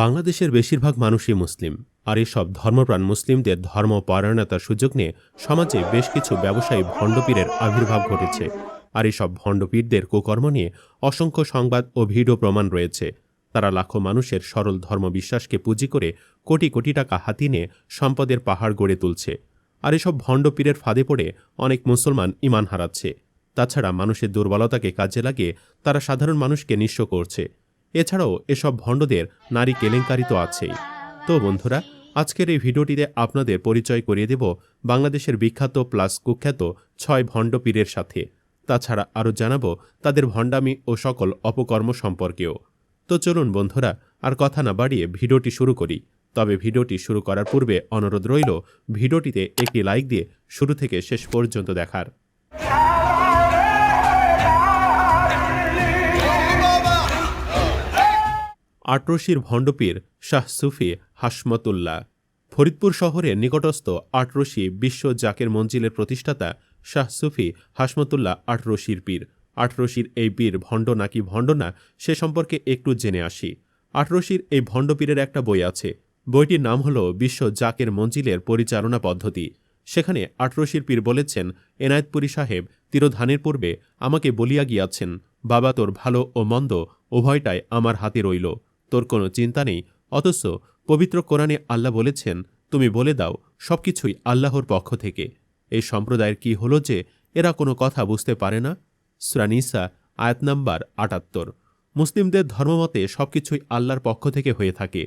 বাংলাদেশের বেশিরভাগ মানুষই মুসলিম, আর এসব ধর্মপ্রাণ মুসলিমদের ধর্মপরায়ণতার সুযোগ নিয়ে সমাজে বেশ কিছু ব্যবসায়ী ভণ্ডপীরের আবির্ভাব ঘটেছে, আর এসব ভণ্ডপীরদের কুকর্ম নিয়ে অসংখ্য সংবাদ ও ভিডিও প্রমাণ রয়েছে। তারা লাখো মানুষের সরল ধর্মবিশ্বাসকে পুঁজি করে কোটি কোটি টাকা হাতি নিয়ে সম্পদের পাহাড় গড়ে তুলছে, আর এসব ভণ্ডপীরের ফাঁদে পড়ে অনেক মুসলমান ইমান হারাচ্ছে। তাছাড়া মানুষের দুর্বলতাকে কাজে লাগিয়ে তারা সাধারণ মানুষকে নিঃস্ব করছে। এছাড়াও এসব ভণ্ডদের নারী কেলেঙ্কারি তো আছেই। তো বন্ধুরা, আজকের এই ভিডিওটিতে আপনাদের পরিচয় করিয়ে দেব বাংলাদেশের বিখ্যাত প্লাস কুখ্যাত ছয় ভণ্ড পীরের সাথে। তাছাড়া আরও জানাব তাদের ভণ্ডামি ও সকল অপকর্ম সম্পর্কেও। তো চলুন বন্ধুরা, আর কথা না বাড়িয়ে ভিডিওটি শুরু করি। তবে ভিডিওটি শুরু করার পূর্বে অনুরোধ রইল, ভিডিওটিতে একটি লাইক দিয়ে শুরু থেকে শেষ পর্যন্ত দেখার। আটরশির ভণ্ডপীর শাহ সুফি হাসমতুল্লাহ। ফরিদপুর শহরের নিকটস্থ আটরশি বিশ্ব জাকের মঞ্জিলের প্রতিষ্ঠাতা শাহ সুফি হাসমতুল্লাহ আটরশির পীর। আটরশির এই পীর ভণ্ড নাকি ভণ্ড না সে সম্পর্কে একটু জেনে আসি। আটরশির এই ভণ্ডপীরের একটা বই আছে। বইটির নাম হল বিশ্ব জাকের মঞ্জিলের পরিচালনা পদ্ধতি। সেখানে আটরশির পীর বলেছেন, এনায়েতপুরী সাহেব তিরোধানের পূর্বে আমাকে বলিয়া গিয়াছেন, বাবা তোর ভালো ও মন্দ উভয়টাই আমার হাতে রইল। তোর কোনো চিন্তা নেই, অথচ পবিত্র কোরআনে আল্লাহ বলেছেন, তুমি বলে দাও সবকিছুই আল্লাহর পক্ষ থেকে। এই সম্প্রদায়ের কি হলো যে এরা কোনো কথা বুঝতে পারে না? সুরানিসা আয়াত নাম্বার আটাত্তর। মুসলিমদের ধর্মমতে সবকিছুই আল্লাহর পক্ষ থেকে হয়ে থাকে।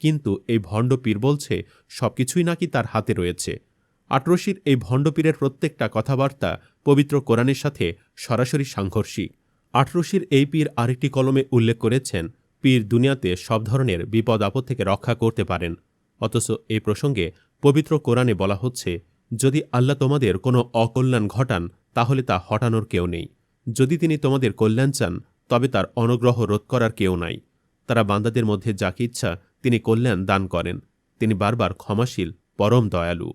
কিন্তু এই ভণ্ড পীর বলছে, সবকিছুই নাকি তার হাতে রয়েছে। আটরশির এই ভণ্ডপীরের প্রত্যেকটা কথাবার্তা পবিত্র কোরআনের সাথে সরাসরি সাংঘর্ষিক। আটরশির এই পীর আরেকটি কলমে উল্লেখ করেছেন পীর দুনিয়াতে সব ধরনের বিপদ আপদ থেকে রক্ষা করতে পারেন। অথচ এই প্রসঙ্গে পবিত্র কোরআনে বলা হচ্ছে, যদি আল্লাহ তোমাদের কোনো অকল্যাণ ঘটান, তাহলে তা হটানোর কেউ নেই। যদি তিনি তোমাদের কল্যাণ চান, তবে তার অনুগ্রহ রোধ করার কেউ নাই। তারা বান্দাদের মধ্যে যাকে ইচ্ছা, তিনি কল্যাণ দান করেন। তিনি বারবার ক্ষমাশীল, পরম দয়ালু।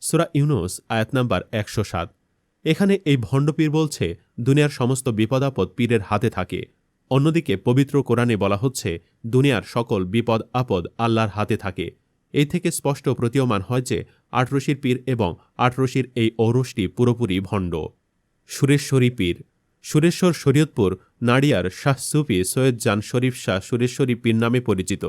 সুরা ইউনুস, আয়াত নাম্বার একশো সাত। এখানে এই ভণ্ডপীর বলছে, দুনিয়ার সমস্ত বিপদাপদ পীরের হাতে থাকে। অন্যদিকে পবিত্র কোরআনে বলা হচ্ছে, দুনিয়ার সকল বিপদ, আপদ আল্লাহর হাতে থাকে। এই থেকে স্পষ্ট প্রতীয়মান হয় যে আটরশির পীর এবং আটরশির এই ঔরসটি পুরোপুরি ভণ্ড। সুরেশ্বরী পীর। সুরেশ্বর শরীয়তপুর, নাড়িয়ার শাহ সুফি সৈয়দ জান শরীফ শাহ সুরেশ্বরী পীর নামে পরিচিত।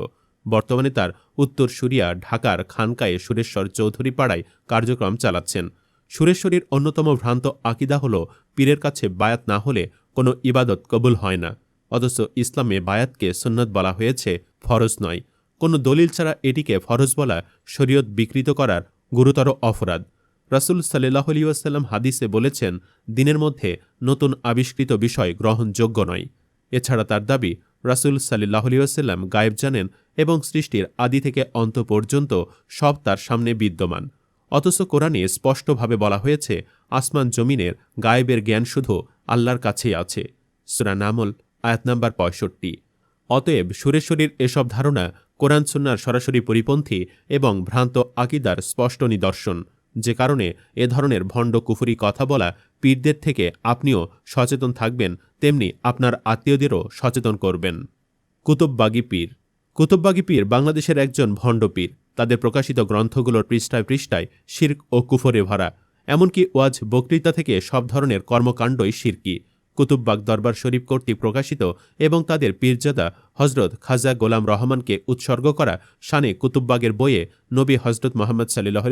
বর্তমানে তার উত্তর সুরিয়া, ঢাকার খানকায়ে সুরেশ্বর চৌধুরী পাড়ায় কার্যক্রম চালাচ্ছেন। সুরেশ্বরীর অন্যতম ভ্রান্ত আকিদা হল, পীরের কাছে বায়াত না হলে কোনো ইবাদত কবুল হয় না। অথচ ইসলামে বায়াতকে সুন্নত বলা হয়েছে ফরজ নয়। কোনো দলিল ছাড়া এটিকে ফরজ বলা শরীয়ত বিকৃত করার গুরুতর অপরাধ। রাসুল সাল্লাহ আলিউসাল্লাম হাদিসে বলেছেন, দিনের মধ্যে নতুন আবিষ্কৃত বিষয় গ্রহণযোগ্য নয়। এছাড়া তার দাবি, রাসুল সাল্লাহ আলিউসাল্লাম গায়েব জানেন এবং সৃষ্টির আদি থেকে অন্ত পর্যন্ত সব তার সামনে বিদ্যমান। অথচ কোরআনে স্পষ্টভাবে বলা হয়েছে, আসমান জমিনের গায়েবের জ্ঞান শুধু আল্লাহর কাছেই আছে। সুরা নামল আয়াত নাম্বার পঁয়ষট্টি। অতএব সুরেশ্বরীর এসব ধারণা কোরআন সুন্নার সরাসরি পরিপন্থী এবং ভ্রান্ত আকিদার স্পষ্ট নিদর্শন, যে কারণে এ ধরনের ভণ্ড কুফুরি কথা বলা পীরদের থেকে আপনিও সচেতন থাকবেন, তেমনি আপনার আত্মীয়দেরও সচেতন করবেন। কুতুববাগী পীর। কুতুববাগী পীর বাংলাদেশের একজন ভণ্ড পীর। তাদের প্রকাশিত গ্রন্থগুলোর পৃষ্ঠায় পৃষ্ঠায় শির্ক ও কুফরে ভরা। এমনকি ওয়াজ বক্তৃতা থেকে সব ধরনের কর্মকাণ্ডই শিরকি। কুতুববাগ দরবার শরীফ কর্তৃক প্রকাশিত এবং তাদের পীরজাদা হজরত খাজা গোলাম রহমানকে উৎসর্গ করা শানে কুতুববাগের বইয়ে নবী হজরত মোহাম্মদ সাল্লাহ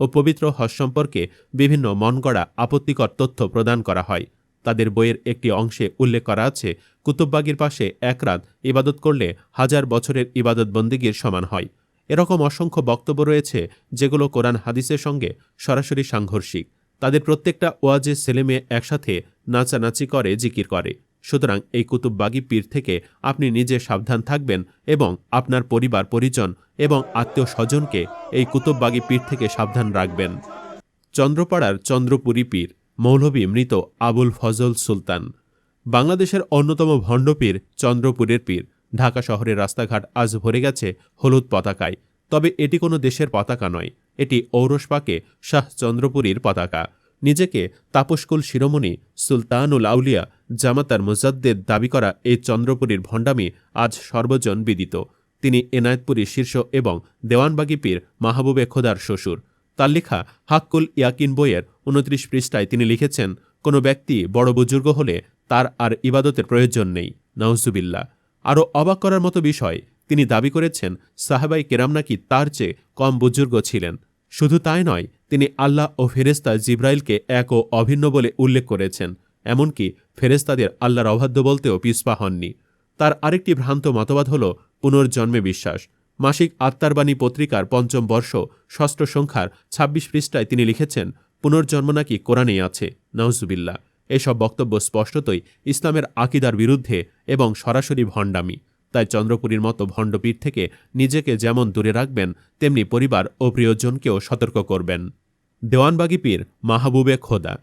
ও পবিত্র হজ সম্পর্কে বিভিন্ন মনগড়া আপত্তিকর তথ্য প্রদান করা হয়। তাদের বইয়ের একটি অংশে উল্লেখ করা আছে কুতুববাগির পাশে এক রাত ইবাদত করলে হাজার বছরের ইবাদত বন্দিগির সমান হয়। এরকম অসংখ্য বক্তব্য রয়েছে যেগুলো কোরআন হাদিসের সঙ্গে সরাসরি সাংঘর্ষিক। তাদের প্রত্যেকটা ওয়াজে ছেলেমেয়ে একসাথে নাচানাচি করে, জিকির করে। সুতরাং এই কুতুববাগী পীর থেকে আপনি নিজে সাবধান থাকবেন এবং আপনার পরিবার, পরিজন এবং আত্মীয় স্বজনকে এই কুতুববাগী পীর থেকে সাবধান রাখবেন। চন্দ্রপাড়ার চন্দ্রপুরী পীর, মৌলভী মৃত আবুল ফজল সুলতান। বাংলাদেশের অন্যতম ভণ্ডপীর চন্দ্রপুরের পীর। ঢাকা শহরের রাস্তাঘাট আজ ভরে গেছে হলুদ পতাকায়। তবে এটি কোনো দেশের পতাকা নয়, এটি ঔরসপাকে শাহ চন্দ্রপুরীর পতাকা। নিজেকে তাপসকুল শিরোমণি সুলতানুল আউলিয়া জামাতার মুজাদ্দের দাবি করা এই চন্দ্রপুরীর ভণ্ডামি আজ সর্বজন বিদিত। তিনি এনায়েতপুরী শীর্ষ এবং দেওয়ানবাগি পীর মাহবুবে খোদার শ্বশুর। তার লেখা হাক্কুল ইয়াকিন বইয়ের উনত্রিশ পৃষ্ঠায় তিনি লিখেছেন, কোনো ব্যক্তি বড় বুজুর্গ হলে তার আর ইবাদতের প্রয়োজন নেই। নাউজুবিল্লা আরও অবাক করার মতো বিষয়, তিনি দাবি করেছেন, সাহাবাই কেরাম নাকি তার চেয়ে কম বুজুর্গ ছিলেন। শুধু তাই নয় তিনি আল্লাহ ও ফেরেস্তা জিব্রাইলকে এক ও অভিন্ন বলে উল্লেখ করেছেন, এমনকি ফেরেস্তাদের আল্লাহর অবাধ্য বলতেও পিসপা হননি। তার আরেকটি ভ্রান্ত মতবাদ হল পুনর্জন্মে বিশ্বাস। মাসিক আত্মারবাণী পত্রিকার পঞ্চম বর্ষ ষষ্ঠ সংখ্যার ২৬ পৃষ্ঠায় তিনি লিখেছেন, পুনর্জন্ম নাকি কোরআনেই আছে? নওজুবিল্লা এসব বক্তব্য স্পষ্টতই ইসলামের আকিদার বিরুদ্ধে এবং সরাসরি ভণ্ডামি। তাই চন্দ্রপুরীর মতো ভণ্ডপীঠ থেকে নিজেকে যেমন দূরে রাখবেন, তেমনি পরিবার ও প্রিয়জনকেও সতর্ক করবেন। দেওয়ানবাগি পীর মাহবুবে খোদা।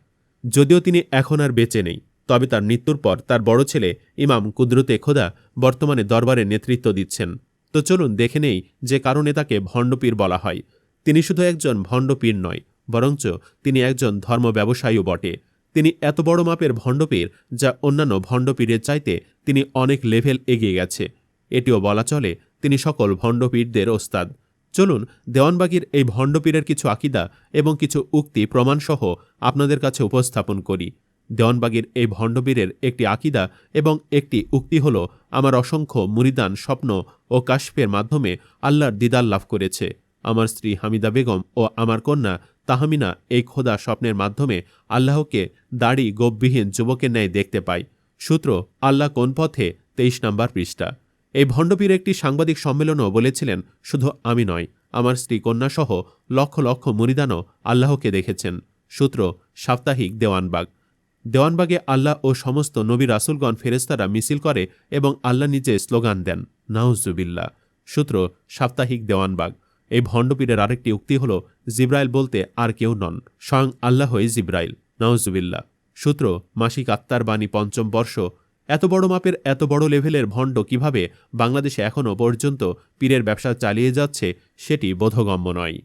যদিও তিনি এখন আর বেঁচে নেই, তবে তার মৃত্যুর পর তার বড় ছেলে ইমাম কুদরতে খোদা বর্তমানে দরবারে নেতৃত্ব দিচ্ছেন। তো চলুন দেখে নেই যে কারণে তাকে ভণ্ডপীর বলা হয়। তিনি শুধু একজন ভণ্ডপীর নয়, বরঞ্চ তিনি একজন ধর্ম ব্যবসায়ীও বটে। তিনি এত বড় মাপের ভণ্ডপীর যা অন্যান্য ভণ্ডপীরের চাইতে তিনি অনেক লেভেল এগিয়ে গেছে। এটিও বলা চলে তিনি সকল ভণ্ডপীরদের ওস্তাদ। চলুন, দেওয়ানবাগির এই ভণ্ডপীরের কিছু আকিদা এবং কিছু উক্তি প্রমাণসহ আপনাদের কাছে উপস্থাপন করি। দেওয়ানবাগির এই ভণ্ডপীরের একটি আকিদা এবং একটি উক্তি হল, আমার অসংখ্য মুরিদান স্বপ্ন ও কাশফের মাধ্যমে আল্লাহর দিদার লাভ করেছে। আমার স্ত্রী হামিদা বেগম ও আমার কন্যা তাহামিনা এই খোদা স্বপ্নের মাধ্যমে আল্লাহকে দাড়ি গোপবিহীন যুবকের ন্যায় দেখতে পায়। সূত্র, আল্লাহ কোন পথে তেইশ নম্বর পৃষ্ঠা। এই ভণ্ডপীর একটি সাংবাদিক সম্মেলনও বলেছিলেন, শুধু আমি নয়, আমার স্ত্রী কন্যাসহ লক্ষ লক্ষ মুরিদানও আল্লাহকে দেখেছেন। সূত্র, সাপ্তাহিক দেওয়ানবাগ। দেওয়ানবাগে আল্লাহ ও সমস্ত নবী রাসুলগণ ফেরেস্তারা মিছিল করে এবং আল্লাহ নিজে স্লোগান দেন নাউজুবিল্লা সূত্র, সাপ্তাহিক দেওয়ানবাগ। এই ভণ্ডপীরের আরেকটি উক্তি হল, জিব্রাইল বলতে আর কেউ নন, স্বয়ং আল্লাহই জিব্রাইল। নাউজুবিল্লা সূত্র, মাসিক আত্মার বাণী পঞ্চম বর্ষ এত বড় মাপের, এত বড় লেভেলের ভণ্ড কীভাবে বাংলাদেশে এখনও পর্যন্ত পীরের ব্যবসা চালিয়ে যাচ্ছে সেটি বোধগম্য নয়।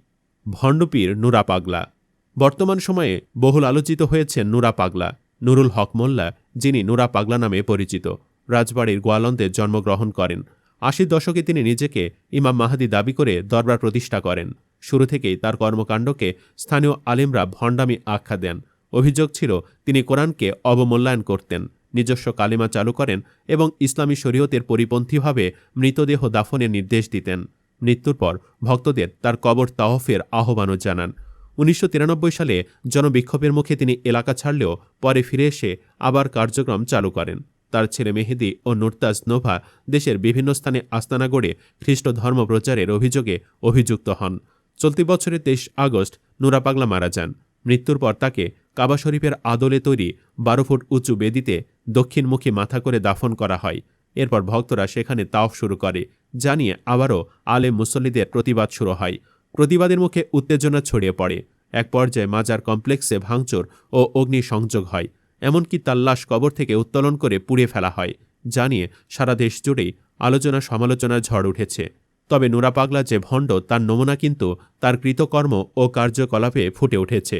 ভণ্ডপীর নুরা পাগলা। বর্তমান সময়ে বহুল আলোচিত হয়েছেন নুরা পাগলা, নুরুল হক মোল্লা, যিনি নুরা পাগলা নামে পরিচিত। রাজবাড়ির গোয়ালন্দে জন্মগ্রহণ করেন। আশির দশকে তিনি নিজেকে ইমাম মাহাদি দাবি করে দরবার প্রতিষ্ঠা করেন। শুরু থেকেই তার কর্মকাণ্ডকে স্থানীয় আলিমরা ভণ্ডামি আখ্যা দেন। অভিযোগ ছিল, তিনি কোরআনকে অবমূল্যায়ন করতেন। নিজস্ব কালিমা চালু করেন এবং ইসলামী শরীয়তের পরিপন্থীভাবে মৃতদেহ দাফনের নির্দেশ দিতেন। মৃত্যুর পর ভক্তদের তার কবর তাওফের আহ্বানও জানান। উনিশশো তিরানব্বই সালে জনবিক্ষোভের মুখে তিনি এলাকা ছাড়লেও পরে ফিরে এসে আবার কার্যক্রম চালু করেন। তার ছেলে মেহেদি ও নুরতাজ নোভা দেশের বিভিন্ন স্থানে আস্তানা গড়ে খ্রিস্ট ধর্ম প্রচারের অভিযোগে অভিযুক্ত হন। চলতি বছরের তেইশ আগস্ট নুরা পাগলা মারা যান। মৃত্যুর পর তাকে কাবা শরীফের আদলে তৈরি বারো ফুট উঁচু বেদিতে দক্ষিণমুখী মাথা করে দাফন করা হয়। এরপর ভক্তরা সেখানে তাওফ শুরু করে, জানিয়ে আবারও আলে মুসল্লিদের প্রতিবাদ শুরু হয়। প্রতিবাদের মুখে উত্তেজনা ছড়িয়ে পড়ে। এক পর্যায়ে মাজার কমপ্লেক্সে ভাঙচুর ও অগ্নি সংযোগ হয়। এমনকি তার লাশ কবর থেকে উত্তোলন করে পুড়িয়ে ফেলা হয়, জানিয়ে সারা দেশ জুড়েই আলোচনা সমালোচনার ঝড় উঠেছে। তবে নুরা পাগলা যে ভণ্ড তার নমুনা কিন্তু তার কৃতকর্ম ও কার্যকলাপে ফুটে উঠেছে।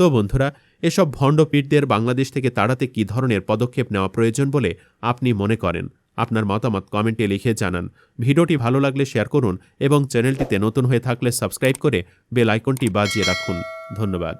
তো বন্ধুরা, এসব ভণ্ডপীঠদের বাংলাদেশ থেকে তাড়াতে কী ধরনের পদক্ষেপ নেওয়া প্রয়োজন বলে আপনি মনে করেন? আপনার মতামত কমেন্টে লিখে জানান। ভিডিওটি ভালো লাগলে শেয়ার করুন এবং চ্যানেলটিতে নতুন হয়ে থাকলে সাবস্ক্রাইব করে বেল আইকনটি বাজিয়ে রাখুন। ধন্যবাদ।